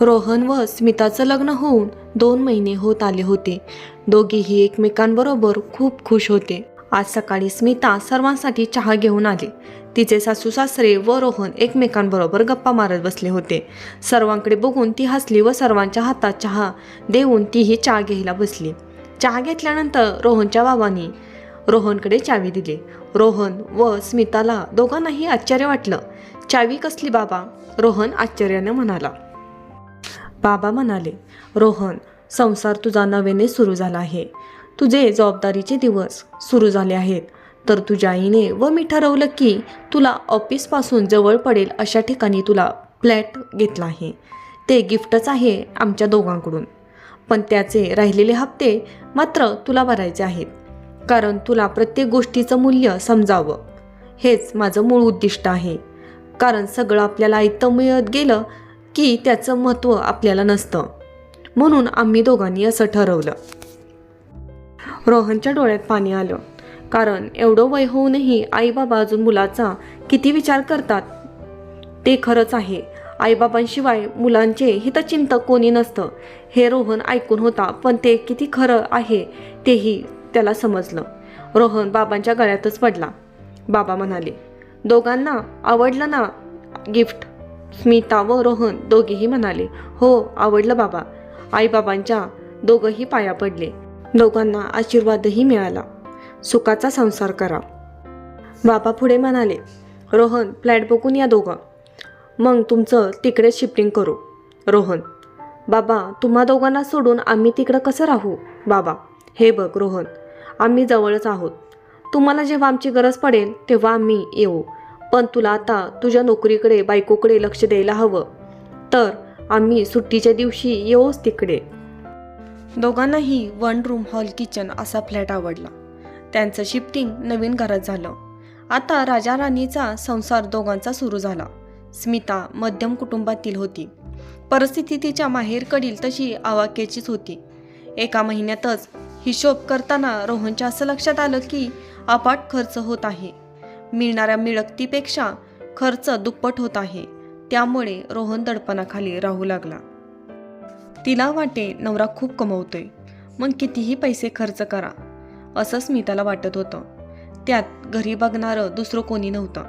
रोहन व स्मिताचं लग्न होऊन दोन महिने होत आले होते. दोघेही एकमेकांबरोबर खूप खुश होते. आज सकाळी स्मिता सर्वांसाठी चहा घेऊन आली. तिचे सासू सासरे व रोहन एकमेकांबरोबर गप्पा मारत बसले होते. सर्वांकडे बघून ती हसली व सर्वांच्या हातात चहा देऊन तीही चहा घ्यायला बसली. चहा घेतल्यानंतर रोहनच्या बाबांनी रोहनकडे चावी दिली. रोहन व स्मिताला दोघांनाही आश्चर्य वाटलं. चावी कसली बाबा? रोहन आश्चर्यानं म्हणाला. बाबा म्हणाले रोहन संसार तुझा नव्याने सुरू झाला आहे. तुझे जबाबदारीचे दिवस सुरू झाले आहेत. तर तुझ्या आईने व मी ठरवलं की तुला ऑफिसपासून जवळ पडेल अशा ठिकाणी तुला फ्लॅट घेतला आहे. ते गिफ्टच आहे आमच्या दोघांकडून. पण त्याचे राहिलेले हप्ते मात्र तुला भरायचे आहेत. कारण तुला प्रत्येक गोष्टीचं मूल्य समजावं. हेच माझं मूळ उद्दिष्ट आहे. कारण सगळं आपल्याला ऐतं मिळत गेलं की त्याचं महत्त्व आपल्याला नसतं. म्हणून आम्ही दोघांनी असं ठरवलं. रोहनच्या डोळ्यात पाणी आलं. कारण एवढं वय होऊनही आई बाबा अजून मुलाचा किती विचार करतात? ते खरंच आहे. आईबाबांशिवाय मुलांचे हितचिंतक कोणी नसतं. हे रोहन ऐकून होता पण ते किती खरं आहे तेही त्याला समजलं. रोहन बाबांच्या गळ्यातच पडला. बाबा म्हणाले दोघांना आवडलं ना गिफ्ट? स्मिता व रोहन दोघेही म्हणाले हो आवडलं बाबा. आईबाबांच्या दोघंही पाया पडले. दोघांना आशीर्वादही मिळाला. सुखाचा संसार करा. बाबा पुढे म्हणाले रोहन फ्लॅट बघून या दोघं. मग तुमचं तिकडे शिफ्टिंग करू. रोहन बाबा तुम्हा दोघांना सोडून आम्ही तिकडं कसं राहू? बाबा हे बघ रोहन आम्ही जवळच आहोत. तुम्हाला जेव्हा आमची गरज पडेल तेव्हा आम्ही येऊ. पण तुला आता तुझ्या नोकरीकडे बायकोकडे लक्ष द्यायला हवं. तर आम्ही सुट्टीच्या दिवशी येऊच तिकडे. दोघांनाही वन रूम हॉल किचन असा फ्लॅट आवडला. त्यांचं शिफ्टिंग नवीन घरात झालं. आता राजा राणीचा संसार दोघांचा सुरू झाला. स्मिता मध्यम कुटुंबातील होती. परिस्थिती तिच्या माहेरकडील तशी आवाक्याचीच होती. एका महिन्यातच हिशोब करताना रोहनच्या असं लक्षात आलं की अपाट खर्च होत आहे. मिळणाऱ्या मिळकतीपेक्षा खर्च दुप्पट होत आहे. त्यामुळे रोहन दडपणाखाली राहू लागला. तिला वाटे नवरा खूप कमवतोय. मग कितीही पैसे खर्च करा असं स्मिताला वाटत होतं. त्यात घरी बघणारं दुसरं कोणी नव्हतं.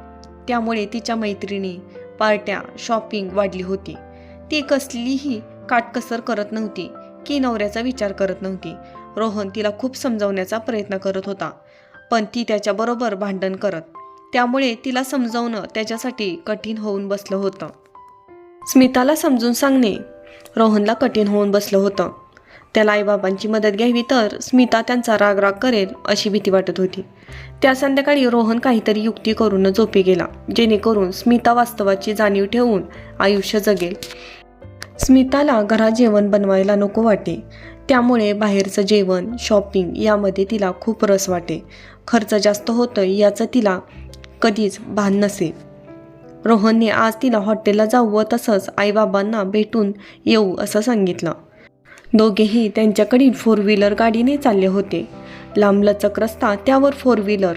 त्यामुळे तिच्या मैत्रिणी पार्ट्या शॉपिंग वाढली होती. ती कसलीही काटकसर करत नव्हती की नवऱ्याचा विचार करत नव्हती. रोहन तिला खूप समजावण्याचा प्रयत्न करत होता. पण ती त्याच्याबरोबर भांडण करत त्यामुळे तिला समजावणं त्याच्यासाठी कठीण होऊन बसलं होतं. स्मिताला समजून सांगणे रोहनला कठीण होऊन बसलं होतं. त्याला आईबाबांची मदत घ्यावी तर स्मिता त्यांचा राग राग करेल अशी भीती वाटत होती. त्या संध्याकाळी रोहन काहीतरी युक्ती करून झोपी गेला जेणेकरून स्मिता वास्तवाची जाणीव ठेवून आयुष्य जगेल. स्मिताला घरात जेवण बनवायला नको वाटे. त्यामुळे बाहेरचं जेवण शॉपिंग यामध्ये तिला खूप रस वाटे. खर्च जास्त होतं याचं तिला कधीच भान नसे रोहनने आज तिला हॉटेलला जाऊ व तसंच आईबाबांना भेटून येऊ असं सांगितलं. दोघेही त्यांच्याकडील फोर व्हीलर गाडीने चालले होते. लांबलचक रस्ता त्यावर फोर व्हीलर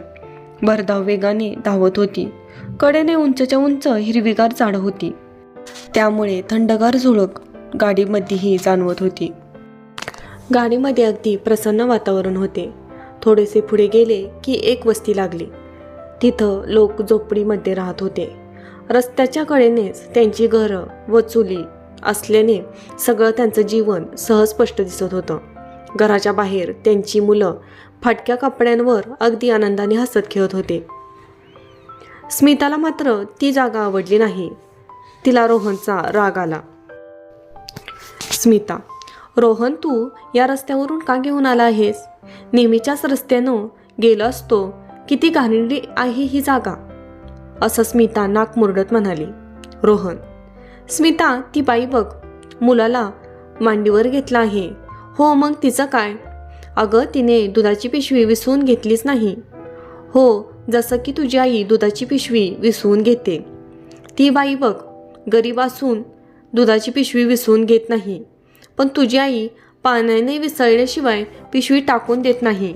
भरधाव वेगाने धावत होती. कडेने उंचच्या उंच हिरवीगार झाडं होती. त्यामुळे थंडगार झुळक गाडीमध्येही जाणवत होती. गाडीमध्ये अगदी प्रसन्न वातावरण होते. थोडेसे पुढे गेले की एक वस्ती लागली. तिथं लोक झोपडीमध्ये राहत होते. रस्त्याच्या कडेनेच त्यांची घरं व चुली असल्याने सगळं त्यांचं जीवन सहज स्पष्ट दिसत होतं. घराच्या बाहेर त्यांची मुलं फाटक्या कपड्यांवर अगदी आनंदाने हसत खेळत होते. स्मिताला मात्र ती जागा आवडली नाही. तिला रोहनचा राग आला. स्मिता रोहन तू या रस्त्यावरून का घेऊन आला आहेस? नेहमीच्याच रस्त्यानं गेलं असतो. किती घाणेरडी आहे ही जागा? असं स्मिता नाक मुरडत म्हणाली. रोहन स्मिता ती बाई बघ मुलाला मांडीवर घेतला आहे. हो मग तिचं काय? अगं तिने दुधाची पिशवी विसवून घेतलीच नाही. हो जसं की तुझी आई दुधाची पिशवी विसवून घेते. ती बाई बघ गरीब असून दुधाची पिशवी विसवून घेत नाही. पण तुझी आई पाण्याने विसळल्याशिवाय पिशवी टाकून देत नाही.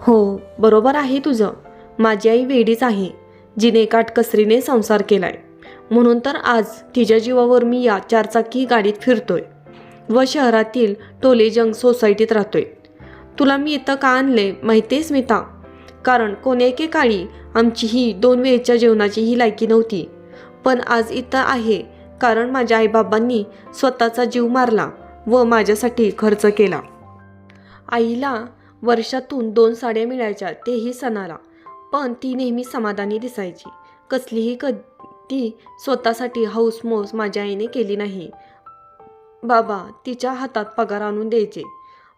हो बरोबर आहे तुझं. माझी आई वेडीच आहे जिने काटकसरीने संसार केलाय. म्हणून तर आज तिच्या जीवावर मी या चारचाकी गाडीत फिरतोय. व शहरातील टोले जंग सोसायटीत राहतोय. तुला मी इथं का आणले माहिती स्मिता कारण कोणेके काळी आमची ही दोन वेळच्या जेवणाची ही लायकी नव्हती. पण आज इथं आहे कारण माझ्या आईबाबांनी स्वतःचा जीव मारला व माझ्यासाठी खर्च केला. आईला वर्षातून दोन साड्या मिळायच्या तेही सणाला. पण ती नेहमी समाधानी दिसायची. कसलीही कधी स्वतःसाठी हौसमौस माझ्या आईने केली नाही. बाबा तिच्या हातात पगार आणून द्यायचे.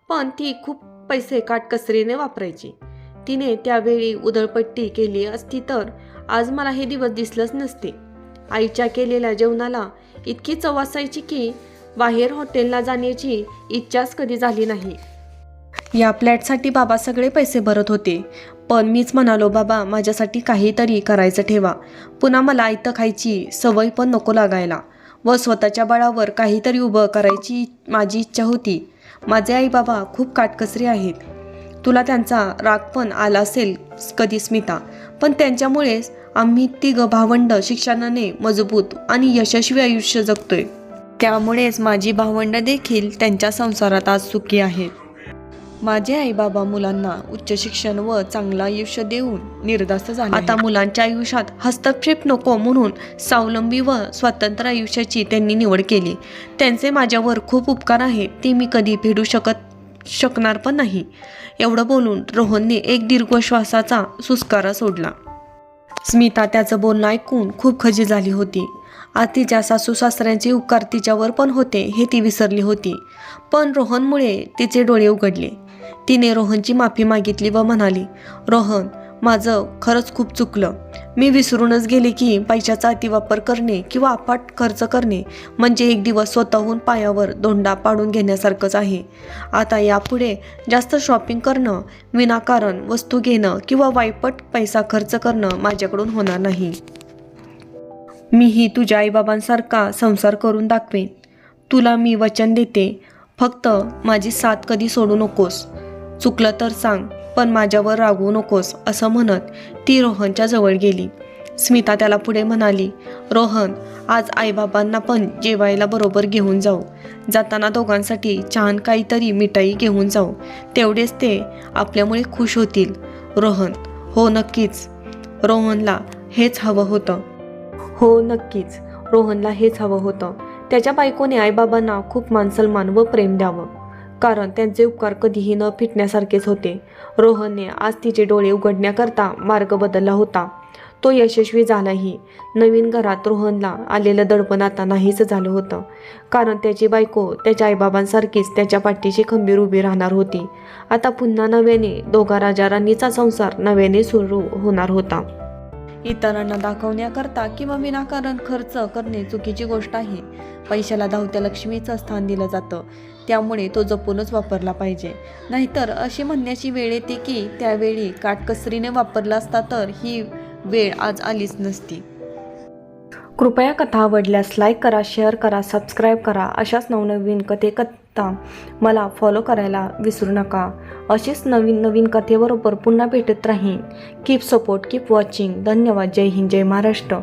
पण ती खूप पैसे काटकसरीने वापरायची. तिने त्यावेळी उधळपट्टी केली असती तर आज मला हे दिवस दिसलंच नसते. आईच्या केलेल्या जेवणाला इतकी चव असायची की बाहेर हॉटेलला जाण्याची इच्छाच कधी झाली नाही. या फ्लॅटसाठी बाबा सगळे पैसे भरत होते. पण मीच म्हणालो बाबा माझ्यासाठी काहीतरी करायचं ठेवा. पुन्हा मला आयतं खायची सवय पण नको लागायला. व स्वतःच्या बळावर काहीतरी उभं करायची माझी इच्छा होती. माझे आई बाबा खूप काटकसरी आहेत. तुला त्यांचा राग पण आला असेल कधी स्मिता. पण त्यांच्यामुळेच आम्ही तिघं भावंड शिक्षणाने मजबूत आणि यशस्वी आयुष्य जगतोय. त्यामुळेच माझी भावंड देखील त्यांच्या संसारात आज सुखी आहेत. माझे आई बाबा मुलांना उच्च शिक्षण व चांगलं आयुष्य देऊन निर्धास्त झाले आता मुलांच्या आयुष्यात हस्तक्षेप नको म्हणून स्वावलंबी व स्वतंत्र आयुष्याची त्यांनी निवड केली. त्यांचे माझ्यावर खूप उपकार आहेत ते मी कधी फेडू शकत शकणार पण नाही. एवढं बोलून रोहनने एक दीर्घ श्वासाचा सुस्कारा सोडला. स्मिता त्याचं बोलणं ऐकून खूप खजी झाली होती. आज तिच्या सासू सासऱ्यांचे उपकार तिच्यावर पण होते हे ती विसरली होती. पण रोहनमुळे तिचे डोळे उघडले. तिने रोहनची माफी मागितली व म्हणाली रोहन माझं खरंच खूप चुकलं. मी विसरूनच गेले की पैशाचा अतिवापर करणे किंवा अफाट खर्च करणे म्हणजे एक दिवस स्वतःहून पायावर दोंडा पाडून घेण्यासारखंच आहे. आता यापुढे जास्त शॉपिंग करणं विनाकारण वस्तू घेणं किंवा वायपट पैसा खर्च करणं माझ्याकडून होणार नाही. मीही तुझ्या आईबाबांसारखा संसार करून दाखवेन. तुला मी वचन देते. फक्त माझी साथ कधी सोडू नकोस. चुकलं तर सांग पण माझ्यावर रागवू नकोस असं म्हणत ती रोहनच्या जवळ गेली. स्मिता त्याला पुढे म्हणाली रोहन आज आईबाबांना पण जेवायला बरोबर घेऊन जाऊ. जाताना दोघांसाठी छान काहीतरी मिठाई घेऊन जाऊ. तेवढेच ते आपल्यामुळे खुश होतील. रोहन हो नक्कीच. रोहनला हेच हवं होतं. हो नक्कीच रोहनला हेच हवं होतं. त्याच्या बायकोने आईबाबांना खूप मानसन्मान व प्रेम द्यावं. कारण त्यांचे उपकार कधीही न फिटण्यासारखेच होते. रोहनने आज तिचे डोळे उघडण्याकरता मार्ग बदलला होता. तो यशस्वी झालाही. नवीन घरात रोहनला आलेलं दडपण आता नाहीच झालं होतं. कारण त्याची बायको त्याच्या आईबाबांसारखीच त्याच्या पाठीशी खंबीर उभी राहणार होती. आता पुन्हा नव्याने दोघा राजा राणीचा संसार नव्याने सुरू होणार होता. इतरांना दाखवण्याकरता किंवा विनाकारण खर्च करणे चुकीची गोष्ट आहे. पैशाला धावत्या लक्ष्मीचं स्थान दिलं जातं. त्यामुळे तो जपूनच वापरला पाहिजे. नाहीतर अशी म्हणण्याची वेळ येते की त्यावेळी काटकसरीने वापरला असता तर ही वेळ आज आलीच नसती. कृपया कथा आवडल्यास लाईक करा शेअर करा सबस्क्राईब करा. अशाच नवनवीन कथेकथा मला फॉलो करायला विसरू नका. अशीच नवीन नवीन कथेबरोबर पुन्हा भेटत राहीन. कीप सपोर्ट कीप वॉचिंग धन्यवाद. जय हिंद. जय महाराष्ट्र.